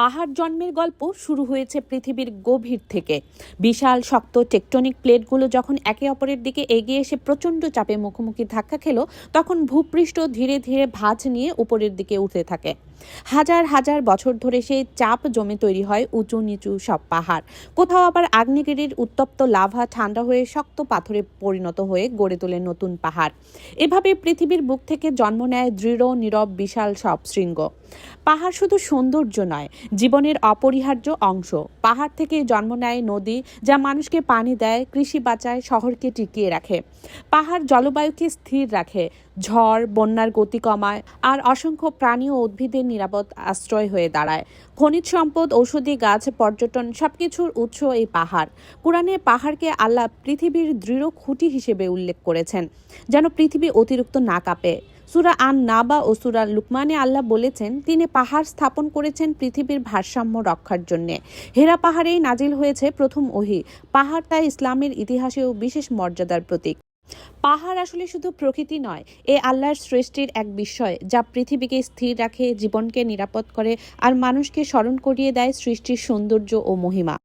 পাহাড় জন্মের গল্প শুরু হয়েছে পৃথিবীর গভীর থেকে। বিশাল, শক্ত, টেকটনিক প্লেটগুলো যখন একে অপরের দিকে এগিয়ে এসে প্রচণ্ড চাপে মুখোমুখি ধাক্কা খেলো, তখন ভূপৃষ্ঠ ধীরে ধীরে ভাঁজ নিয়ে উপরের দিকে উঠতে থাকে। হাজার হাজার বছর ধরে সেই চাপ জমে তৈরি হয় উঁচু নিচু সব পাহাড়। কোথাও আবার আগ্নেয়গিরির উত্তপ্ত লাভা ঠান্ডা হয়ে শক্ত পাথরে পরিণত হয়ে গড়ে তোলে নতুন পাহাড়। এভাবে পৃথিবীর বুক থেকে জন্ম নেয় দৃঢ়, নীরব, বিশাল সব শৃঙ্গ। পাহাড় শুধু সৌন্দর্য নয়, জীবনের অপরিহার্য অংশ। পাহাড় থেকে জন্ম নেয় নদী, যা মানুষকে পানি দেয়, কৃষি বাঁচায়, শহরকে টিকিয়ে রাখে। পাহাড় জলবায়ুকে স্থির রাখে, ঝড়, বন্যার গতি কমায়, আর অসংখ্য প্রাণী ও উদ্ভিদের নিরাপদ আশ্রয় হয়ে দাঁড়ায়। খনিজ সম্পদ, ঔষধি গাছ, পর্যটন সবকিছুর উৎস এই পাহাড়। কোরআনে পাহাড়কে আল্লাহ পৃথিবীর দৃঢ় খুঁটি হিসেবে উল্লেখ করেছেন, যেন পৃথিবী অতিরিক্ত না কাঁপে। সুরা আন নাবা ও সুরা লুকমানে আল্লাহ বলেছেন, তিনি পাহাড় স্থাপন করেছেন পৃথিবীর ভারসাম্য রক্ষার জন্যে। হেরা পাহাড়েই নাজিল হয়েছে প্রথম ওহি, পাহাড় তাই ইসলামের ইতিহাসেও বিশেষ মর্যাদার প্রতীক। পাহাড় আসলে শুধু প্রকৃতি নয়, এ আল্লাহর সৃষ্টির এক বিষয় যা পৃথিবীকে স্থির রাখে, জীবনকে নিরাপদ করে, আর মানুষকে স্মরণ করিয়ে দেয় সৃষ্টির সৌন্দর্য ও মহিমা।